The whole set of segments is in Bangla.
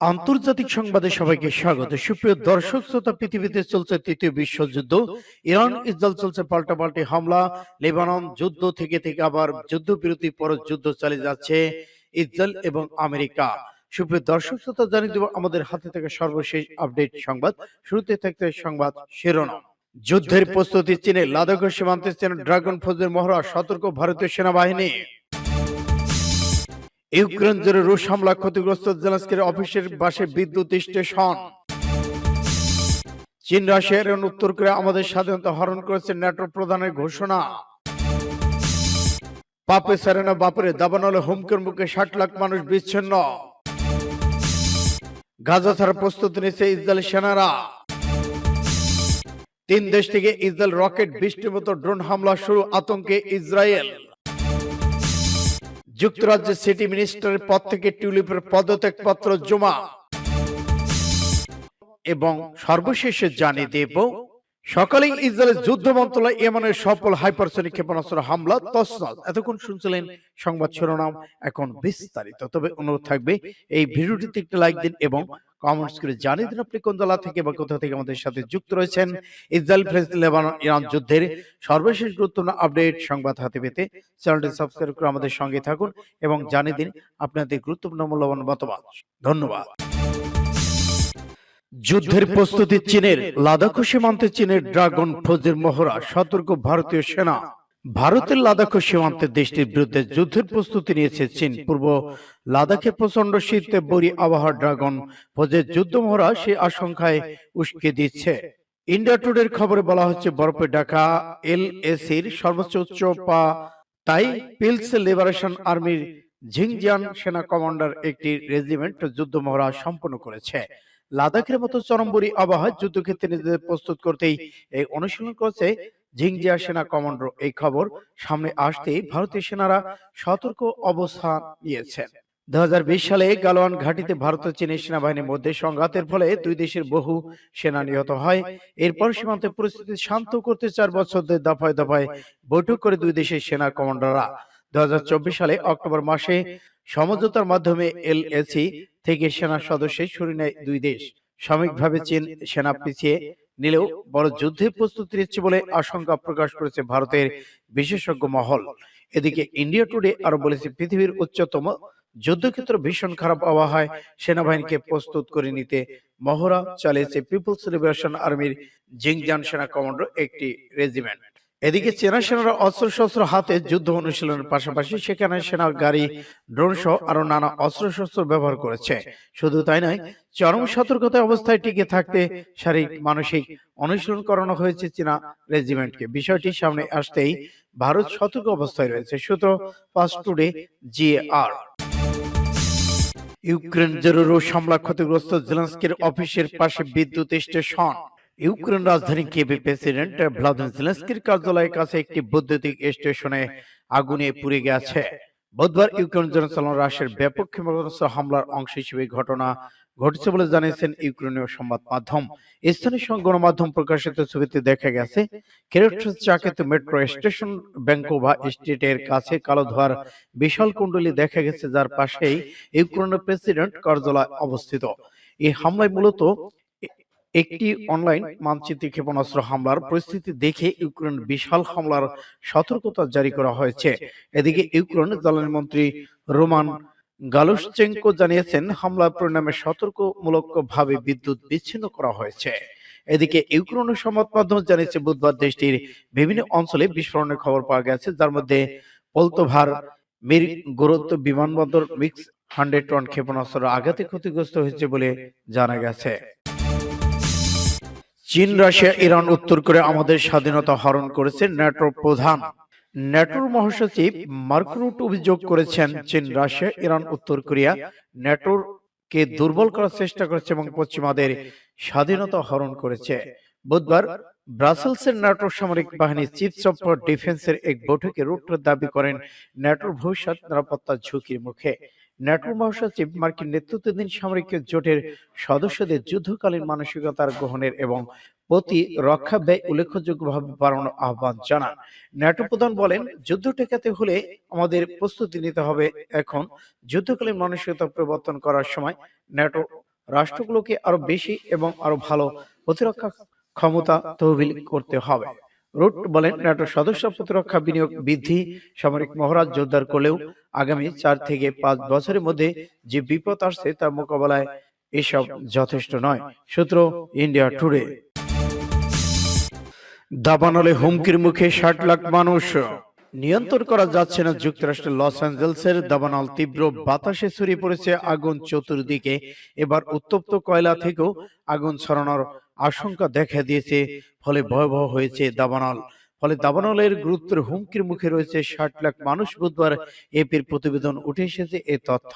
আন্তর্জাতিক সংবাদে সবাইকে স্বাগত। সুপ্রিয় দর্শক, শ্রোতা, পৃথিবীতে চলছে তৃতীয় বিশ্বযুদ্ধ ইরান, ইসরায়েল চলছে পাল্টাপাল্টি হামলা। লেবানন যুদ্ধ থেকে থেকে আবার যুদ্ধবিরতি পর যুদ্ধ চালিয়ে যাচ্ছে ইসরায়েল এবং আমেরিকা। সুপ্রিয় দর্শক, শ্রোতা, জানিয়ে দেব আমাদের হাতে থেকে সর্বশেষ আপডেট সংবাদ। শুরুতে থাকতে সংবাদ শিরোনাম। যুদ্ধের প্রস্তুতি চীনে লাদাখ সীমান্তে চীন ড্রাগন ফৌজের মহড়া সতর্ক ভারতীয় সেনাবাহিনী। ইউক্রেন জুড়ে রুশ হামলা ক্ষতিগ্রস্ত জেলাস্কির অফিসের পাশে বিদ্যুৎ স্টেশন। চীন রাশিয়ার ইরান, উত্তর করে আমাদের স্বাধীনতা হরণ করেছে ন্যাটো প্রধানের ঘোষণা। পাপে সারেনা বাপরে, দাবানলে হুমকির মুখে ষাট লাখ মানুষ বিচ্ছিন্ন। গাজা ছাড়া প্রস্তুতি নিচ্ছে ইসরায়েল সেনারা। তিন দেশ থেকে ইসরায়েল রকেট বৃষ্টির মতো ড্রোন হামলা শুরু, আতঙ্কে ইসরায়েল। যুক্তরাজ্যের সিটি মিনিস্টারের পদ থেকে টিউলিপের পদত্যাগপত্র জমা। এবং সর্বশেষে জানিয়ে দেব সকালে ইসরায়েলের যুদ্ধ মন্ত্রণালয় ইয়েমেনের সফল হাইপারসনিক ক্ষেপণাস্ত্র হামলা তসনস এতক্ষণ শুনছিলেন সংবাদ শিরোনাম, এখন বিস্তারিত। তবে অনুরোধ থাকবে, এই ভিডিওটিতে একটি লাইক দিন এবং কমেন্টস করে জানিয়ে দিন আপনি কোন দলা থেকে বা কোথা থেকে আমাদের সাথে যুক্ত রয়েছেন? ইসরায়েল, ফিলিস্তিন, লেবানন, ইরান যুদ্ধের সর্বশেষ গুরুত্বপূর্ণ আপডেট সংবাদ হাতে পেতে চ্যানেলটি সাবস্ক্রাইব করে আমাদের সঙ্গে থাকুন এবং জানিয়ে দিন আপনাদের গুরুত্বপূর্ণ মূল্যবান মতামত। ধন্যবাদ। যুদ্ধের প্রস্তুতি চীনের লাদাখ সীমান্তে চীনের ড্রাগন ফৌজের মহড়া, সতর্ক ভারতীয় সেনা। ভারতের লাদাখ সীমান্তে দেশটির বিরুদ্ধে যুদ্ধের প্রস্তুতি নিয়েছে চীন। পূর্ব লাদাখে প্রচণ্ড শীতে বরি আবহাওয়া ড্রাগন ফৌজের যুদ্ধ মহড়া সে আশঙ্কায় উস্কে দিচ্ছে। ইন্ডিয়া টুডের খবরে বলা হচ্ছে বরফে ঢাকা এল এসির সর্বোচ্চ উচ্চ পা তাই পিলস লিবারেশন আর্মির ঝিংজিয়ান সেনা কমান্ডার একটি রেজিমেন্ট যুদ্ধ মহড়া সম্পন্ন করেছে। লাদাখের মতো চরমবুরি আবহাওয়া যুদ্ধক্ষেত্রে নিজেদের প্রস্তুত করতেই এই অনুশীলন করেছে ঝিংজিয়া সেনা কমান্ডার এই খবর সামনে আসতেই ভারতীয় সেনারা সতর্ক অবস্থান নিয়েছে। দু সালে গালোয়ান ঘাটিতে ভারত ও চীনের সেনাবাহিনীর মধ্যে সংঘাতের ফলে দুই দেশের বহু সেনা নিহত হয়। এরপর সীমান্তে পরিস্থিতি শান্ত করতে চার বছর ধরে দফায় দফায় বৈঠক করে দুই দেশের সেনা কমান্ডাররা। দুই হাজার চব্বিশ সালে অক্টোবর মাসে সমঝোতার মাধ্যমে এলএসি থেকে সেনা সদস্য সরিয়ে নেয় দুই দেশ। সাময়িকভাবে চীন সেনা পিছিয়ে নিলেও বড় যুদ্ধের প্রস্তুতি নিচ্ছে বলে আশঙ্কা প্রকাশ করেছে ভারতের বিশেষজ্ঞ মহল। এদিকে ইন্ডিয়া টুডে আরও বলেছে পৃথিবীর উচ্চতম যুদ্ধক্ষেত্র ভীষণ খারাপ আবহাওয়ায় সেনাবাহিনীকে প্রস্তুত করে নিতে মহড়া চালিয়েছে পিপলস লিবারেশন আর্মির জিংজান সেনা কমান্ডো একটি রেজিমেন্ট। এদিকে চেনা সেনারা অস্ত্র শস্ত্র হাতে যুদ্ধ অনুশীলনের পাশাপাশি সেখানে সেনা গাড়ি ড্রোন সহ আরও নানা অস্ত্র শস্ত্র ব্যবহার করেছে। শুধু তাই নয় চরম সতর্কতা অবস্থায় টিকে থাকতে শারীরিক মানসিক অনুশীলন করানো হয়েছে চীনা রেজিমেন্টকে। বিষয়টি সামনে আসতেই ভারত সতর্ক অবস্থায় রয়েছে। সূত্র ফাস্ট টুডে জিএআর। ইউক্রেন জরুরি হামলা ক্ষতিগ্রস্ত জেলেন্সকির অফিসের পাশে বিদ্যুৎ স্টেশন ইউক্রেন রাজধানী কেবি প্রেসিডেন্ট ভ্লাদিমির জেলেন্সকির কার্যালয়ের কাছে একটি বৈদ্যুতিক স্টেশনে আগুনে পুড়ে গেছে। বুধবার ইউক্রেন জনসাধারণ রাশিয়ার ব্যাপক ক্ষেপণাস্ত্র হামলার অংশ হিসেবে ঘটনা ঘটেছে বলে জানিয়েছেন ইউক্রেনীয় সংবাদ মাধ্যম। স্থানীয় সং- গণমাধ্যম প্রকাশিত ছবিতে দেখা গেছে, কেরোট্রাস চাকিত মেট্রো স্টেশন ব্যাঙ্কোভা স্ট্রিটের কাছে কালো ধোয়ার বিশাল কুণ্ডলী দেখা গেছে, যার পাশেই ইউক্রেনের প্রেসিডেন্ট কার্যালয় অবস্থিত। এই হামলায় মূলত একটি অনলাইন মানচিত্র ক্ষেপণাস্ত্র হামলার পরিস্থিতি দেখে ইউক্রেন বিশাল হামলার সতর্কতা জারি করা হয়েছে। এদিকে ইউক্রেন জ্বালানি মন্ত্রী রোমান গালুসচেঙ্কো জানিয়েছেন হামলার পরিণামে সতর্কমূলক ভাবে বিদ্যুৎ বিচ্ছিন্ন করা হয়েছে। এদিকে ইউক্রেনের সংবাদ মাধ্যম জানিয়েছে বুধবার দেশটির বিভিন্ন অঞ্চলে বিস্ফোরণের খবর পাওয়া গেছে যার মধ্যে পোলতোভার মির গুরুত্ব বিমানবন্দর মিক্স হান্ড্রেড টন ক্ষেপণাস্ত্র আঘাতে ক্ষতিগ্রস্ত হয়েছে বলে জানা গেছে চীন, রাশিয়া, ইরান উত্তর করে আমাদের স্বাধীনতা হরণ করেছে ন্যাটো প্রধান। ন্যাটোর মহাসচিব মার্করুট অভিযোগ করেছেন চীন, রাশিয়া, ইরান উত্তর কোরিয়া ন্যাটোর কে দুর্বল করার চেষ্টা করেছে এবং পশ্চিমাদের স্বাধীনতা হরণ করেছে। বুধবার ব্রাসেলসের ন্যাটোর সামরিক বাহিনী চিফস অফ ডিফেন্সের এক বৈঠকে রুট দাবি করেন ন্যাটোর ভবিষ্যৎ নিরাপত্তা ঝুঁকির মুখে। ন্যাটোর মহাসচিব মার্কিন নেতৃত্বাধীন সামরিক জোটের সদস্যদের যুদ্ধকালীন মানসিকতার গ্রহণের এবং প্রতি রক্ষা ব্যয় উল্লেখযোগ্যভাবে বাড়ানোর আহ্বান জানান। ন্যাটো প্রধান বলেন, যুদ্ধ ঠেকাতে হলে আমাদের প্রস্তুতি নিতে হবে। এখন যুদ্ধকালীন মানসিকতা পরিবর্তন করার সময় ন্যাটো রাষ্ট্রগুলোকে আরও বেশি এবং আরও ভালো প্রতিরক্ষা ক্ষমতা তহবিল করতে হবে। রুট বলেন ন্যাটো সদস্য প্রতিরক্ষা বিনিয়োগ বৃদ্ধি সামরিক মহড়া জোরদার করলেও আগামী চার থেকে পাঁচ বছরের মধ্যে যে বিপদ আসছে তার মোকাবেলায় এসব যথেষ্ট নয়। সূত্র ইন্ডিয়া টুডে। দাবানলে হুমকির মুখে ষাট লাখ মানুষ নিয়ন্ত্রণ করা যাচ্ছে না যুক্তরাষ্ট্রের লস অ্যাঞ্জেলসের। দাবানল তীব্র বাতাসে ছড়িয়ে পড়েছে আগুন চতুর্দিকে। এবার উত্তপ্ত কয়লা থেকেও আগুন ছড়ানোর আশঙ্কা দেখা দিয়েছে, ফলে ভয়াবহ হয়েছে দাবানল। ফলে দাবানলের গুরুত্বের হুমকির মুখে রয়েছে ষাট লাখ মানুষ বুধবার এপির প্রতিবেদন উঠে এসেছে এ তথ্য।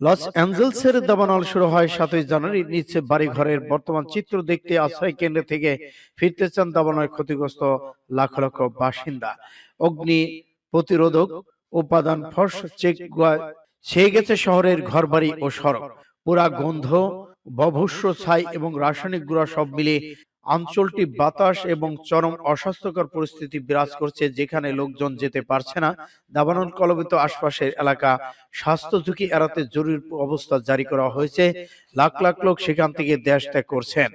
লস অ্যাঞ্জেলসের দাবানল শুরু হয় সাতই জানুয়ারি। নিচে বাড়ি ঘরের বর্তমান চিত্র দেখতে আশ্রয় কেন্দ্র থেকে ফিরতে চান দাবানলের ক্ষতিগ্রস্ত লাখ লক্ষ বাসিন্দা। অগ্নি প্রতিরোধক উপাদান ফস চেক ছেয়ে গেছে শহরের ঘরবাড়ি ও সড়ক। পুরা গন্ধ বভস্য ছাই এবং রাসায়নিক গুঁড়া সব মিলে অঞ্চলটি বাতাস এবং চরম অস্বাস্থ্যকর পরিস্থিতি বিরাজ করছে যেখানে লোকজন যেতে পারছে না। দাবানল কলবিত আশপাশের এলাকা স্বাস্থ্য ঝুঁকি এড়াতে জরুরি অবস্থা জারি করা হয়েছে। লাখ লাখ লোক সেখান থেকে দেশ ত্যাগ করছেন।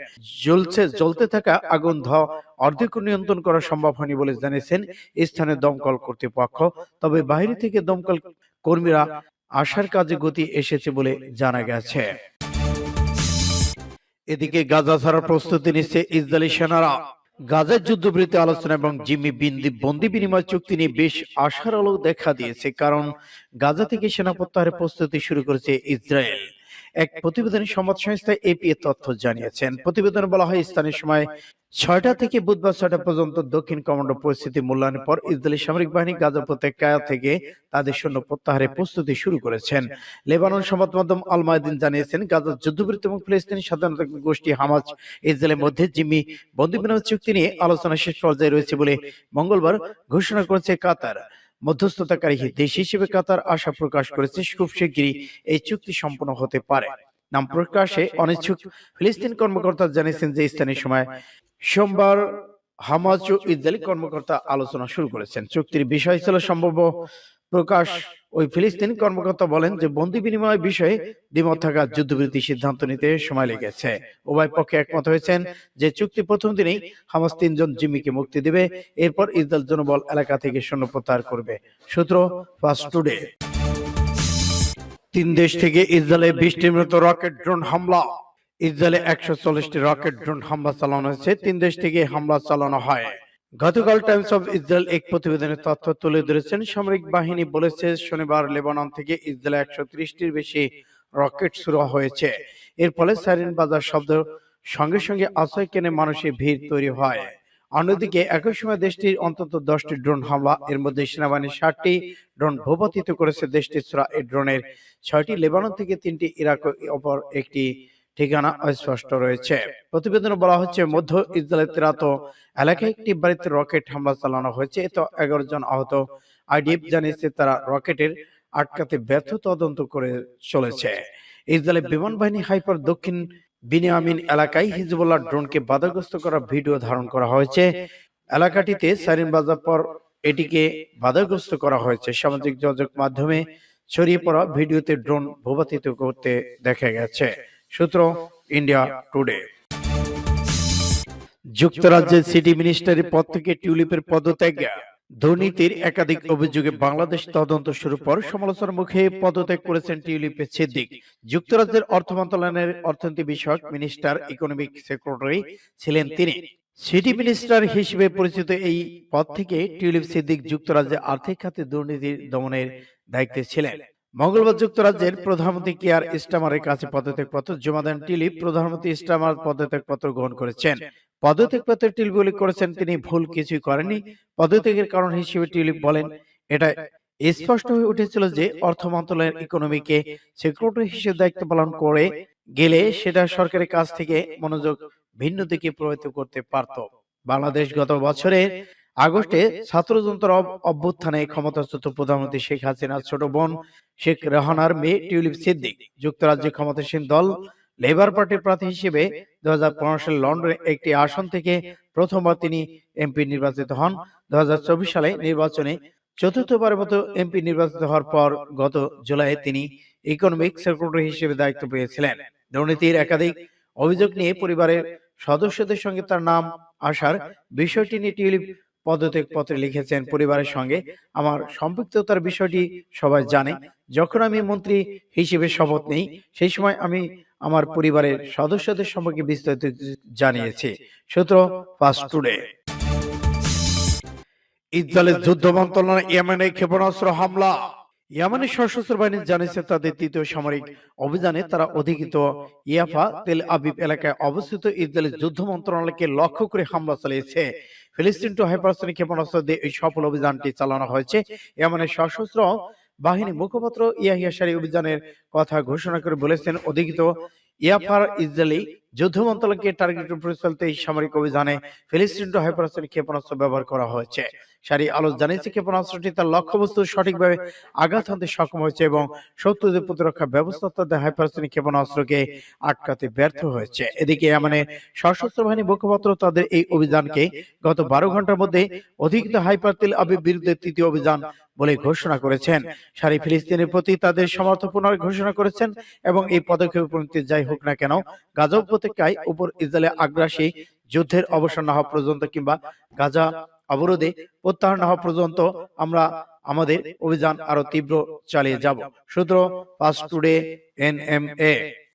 জ্বলছে, জ্বলতে থাকা আগুন ধ অর্ধেক নিয়ন্ত্রণ করা সম্ভব হয়নি বলে জানিয়েছেন স্থানে দমকল কর্তৃপক্ষ। তবে বাইরে থেকে দমকল কর্মীরা আসার কাজে গতি এসেছে বলে জানা গেছে। এদিকে গাজা ছাড়ার প্রস্তুতি নিচ্ছে ইসরায়েলি সেনারা। গাজার যুদ্ধবৃত্তি আলোচনা এবং জিম্মি বিন্দি বন্দি বিনিময় চুক্তি নিয়ে বেশ আশার আলো দেখা দিয়েছে কারণ গাজা থেকে সেনা প্রত্যাহারের প্রস্তুতি শুরু করেছে ইসরায়েল। এক প্রতিবেদনে সংবাদ সংস্থা এপি তথ্য জানিয়েছেন। প্রতিবেদনে বলা হয়, স্থানীয় সময় ছয়টা থেকে বুধবার ছয়টা পর্যন্ত দক্ষিণ কমান্ডো পরিস্থিতি মূল্যায়নের পর ইসরায়েলি সামরিক বাহিনী গাজা উপত্যকায় থেকে তাদের সৈন্য প্রত্যাহারের প্রস্তুতি শুরু করেছেন। লেবানন সংবাদ মাধ্যম আল মায়দিন জানিয়েছেন গাজার যুদ্ধবৃত্তি এবং ফিলিস্তিনি সাধারণত গোষ্ঠী হামাজ ইসরায়েলের মধ্যে জিম্মি বন্দী বিনিময় চুক্তি নিয়ে আলোচনা শেষ পর্যায়ে রয়েছে বলে মঙ্গলবার ঘোষণা করেছে কাতার। মধ্যস্থতাকারী দেশ হিসেবে কাতার আশা প্রকাশ করেছে খুব শিগগিরই এই চুক্তি সম্পন্ন হতে পারে। নাম প্রকাশে অনিচ্ছুক ফিলিস্তিন কর্মকর্তা জানিয়েছেন যে স্থানীয় সময় সোমবার হামাজ ও ইসরায়েলি কর্মকর্তা আলোচনা শুরু করেছেন। চুক্তির বিষয় ছিল সম্ভব প্রকাশ। ওই ফিলিস্তিন কর্মকর্তা বলেন যে বন্দি বিনিময় বিষয়ে দ্বিমত থাকা যুদ্ধবিরতি সিদ্ধান্ত নিতে সময় লেগেছে। উভয় পক্ষে একমত হয়েছেন যে চুক্তি প্রথম দিনেই হামাস তিনজন জিম্মিকে মুক্তি দেবে। এরপর ইসরায়েল জনবল এলাকা থেকে সৈন্য প্রত্যাহার করবে। সূত্র ফার্স্ট টুডে। তিন দেশ থেকে ইসরায়েলে বৃষ্টির মতো রকেট ড্রোন হামলা। ইসরায়েলে একশো চল্লিশটি রকেট ড্রোন হামলা চালানো হয়েছে। তিন দেশ থেকে হামলা চালানো হয়। গতকাল টাইমস অফ ইসরায়েল এক প্রতিবেদনের তথ্য তুলে ধরেছেন, সামরিক বাহিনী বলেছে শনিবার লেবানন থেকে ইসরায়েলে একশো ত্রিশটির বেশি রকেট শুরু হয়েছে। এর ফলে সাইরেন বাজার শব্দ সঙ্গে সঙ্গে আশ্রয় কেনে মানুষের ভিড় তৈরি হয়। অন্যদিকে, একই সময় দেশটির অন্তত দশটি ড্রোন হামলা, এর মধ্যে সেনাবাহিনীর ষাটটি ড্রোন ভূপাতিত করেছে দেশটির ছোড়া এই ড্রোনের। ছয়টি লেবানন থেকে তিনটি ইরাক অপর একটি ঠিকানা অস্পষ্ট রয়েছে। প্রতিবেদনে বলা হচ্ছে, মধ্য ইসরায়েলের তেরাত এলাকায় একটি বাড়িতে রকেট হামলা চালানো হয়েছে। এতে এগারো জন আহত। আইডিএফ জানিয়েছে, তারা রকেটের আটকাতে ব্যর্থ তদন্ত করে চলেছে। ইসরায়েলের বিমান বাহিনী হাইপার দক্ষিণ বিনিয়ামিন এলাকায় হিজবুল্লাহ ড্রোনকে বাধাগ্রস্ত করা ভিডিও ধারণ করা হয়েছে। এলাকাটিতে সাইরেন বাজার পর এটিকে বাধাগ্রস্ত করা হয়েছে। সামাজিক যোগাযোগ মাধ্যমে ছড়িয়ে পড়া ভিডিওতে ড্রোন ভূপাতিত করতে দেখা গেছে। সূত্র ইন্ডিয়া টুডে। যুক্তরাজ্যের সিটি মিনিস্টারের পদ থেকে টিউলিপের পদত্যাগ। দুর্নীতির একাধিক অভিযোগে বাংলাদেশ তদন্ত শুরু পর সমালোচনার মুখে পদত্যাগ করেছেন টিউলিপের সিদ্দিক। যুক্তরাজ্যের অর্থ মন্ত্রণালয়ের অর্থনীতি বিষয়ক মিনিস্টার, ইকোনমিক সেক্রেটারি ছিলেন তিনি। সিটি মিনিস্টার হিসেবে পরিচিত এই পদ থেকে টিউলিপ সিদ্দিক যুক্তরাজ্যে আর্থিক খাতে দুর্নীতির দমনের দায়িত্বে ছিলেন। মঙ্গলবার যুক্তরাজ্যের প্রধানমন্ত্রী কেয়ার স্টামারের কাছে পদত্যাগপত্র জমা দেন টিলিপ। প্রধানমন্ত্রী স্টামার পদত্যাগপত্র গ্রহণ করেছেন। পদত্যাগপত্রে টিলিপ উল্লেখ করেছেন, তিনি ভুল কিছুই করেননি। পদত্যাগের কারণ হিসেবে টিলিপ বলেন, এটা স্পষ্ট হয়ে উঠেছিল যে অর্থ মন্ত্রণালয়ের ইকোনমিকে সেক্রেটারি হিসেবে দায়িত্ব পালন করে গেলে সেটা সরকারের কাছ থেকে মনোযোগ ভিন্ন দিকে প্রভাবিত করতে পারত। বাংলাদেশ গত বছরে আগস্টে ছাত্রযন্ত্র অব- অভ্যুত্থানে ক্ষমতাচ্যুত প্রধানমন্ত্রী শেখ হাসিনার ছোট বোন শেখ রেহানার মেয়ে টিউলিপ সিদ্দিক যুক্তরাজ্যে ক্ষমতাসীন দল লেবার পার্টির প্রার্থী হিসেবে দু সালে লন্ডনে একটি আসন থেকে প্রথমবার তিনি এমপি নির্বাচিত হন। দু সালে নির্বাচনে চতুর্থবারের মতো এমপি নির্বাচিত হওয়ার পর গত জুলাইয়ে তিনি ইকোনমিক সেক্রেটারি হিসেবে দায়িত্ব পেয়েছিলেন। দুর্নীতির একাধিক অভিযোগ নিয়ে পরিবারের সদস্যদের সঙ্গে তার নাম আসার বিষয়টি নিয়ে টিউলিপ পদত্যাগ পত্রে লিখেছেন পরিবারের সঙ্গে। আমার সম্পৃক্ততার বিষয়টি সবাই জানে। যখন আমি মন্ত্রী হিসেবে শপথ নেই, সেই সময় আমি আমার পরিবারের সদস্যদের সম্পর্কে বিস্তারিত জানিয়েছি। সূত্র ফার্স্ট টুডে। ইসরায়েলের যুদ্ধ মন্ত্রণালয় ইয়েমেনে ক্ষেপণাস্ত্র হামলা। ইয়েমেনের সশস্ত্র বাহিনী জানিয়েছে তাদের তৃতীয় সামরিক অভিযানে তারা অধিকৃত ইয়াফা, তেল আবিব এলাকায় অবস্থিত ইসরায়েলের যুদ্ধ মন্ত্রণালয়কে লক্ষ্য করে হামলা চালিয়েছে। ফিলিস্তিন টু হাইপারসনিক ক্ষেপণাস্ত্র দিয়ে এই সফল অভিযানটি চালানো হয়েছে। ইয়েমেনের সশস্ত্র বাহিনী মুখপাত্র ইয়াহিয়া সারি অভিযানের কথা ঘোষণা করে বলেছেন, অধিকৃত ইয়াফার ইসরায়েলি যুদ্ধ মন্ত্রণালয়কে টার্গেট পরিচালিত এই সামরিক অভিযানে ফিলিস্তিন টু হাইপারসনিক ক্ষেপণাস্ত্র ব্যবহার করা হয়েছে। সারি আলোচ জানিয়েছে ক্ষেপণাস্ত্রটি তার লক্ষ্যবস্তু সঠিকভাবে আঘাত হানতে সক্ষম হয়েছে এবং শত্রুদের প্রতিরক্ষা ব্যবস্থা তাদের হাইপারসনিক ক্ষেপণাস্ত্রকে আটকাতে ব্যর্থ হয়েছে। এদিকে মানে সশস্ত্র বাহিনী মুখপাত্র তাদের এই অভিযানকে গত বারো ঘণ্টার মধ্যে অধিকৃত হাইপারতেল আবির বিরুদ্ধে তৃতীয় অভিযান বলে ঘোষণা করেছেন। সারি ফিলিস্তিনের প্রতি তাদের সমর্থন পুনরায় ঘোষণা করেছেন এবং এই পদক্ষেপের পরিণতি যাই হোক না কেন গাজা উপত্যকায় উপর ইসরায়েলের আগ্রাসী যুদ্ধের অবসান না হওয়া পর্যন্ত কিংবা গাজা অবরোধে প্রত্যাহার না হওয়া পর্যন্ত আমরা আমাদের অভিযান আরও তীব্র চালিয়ে যাব। সূত্র পাস টুডে এনএমএ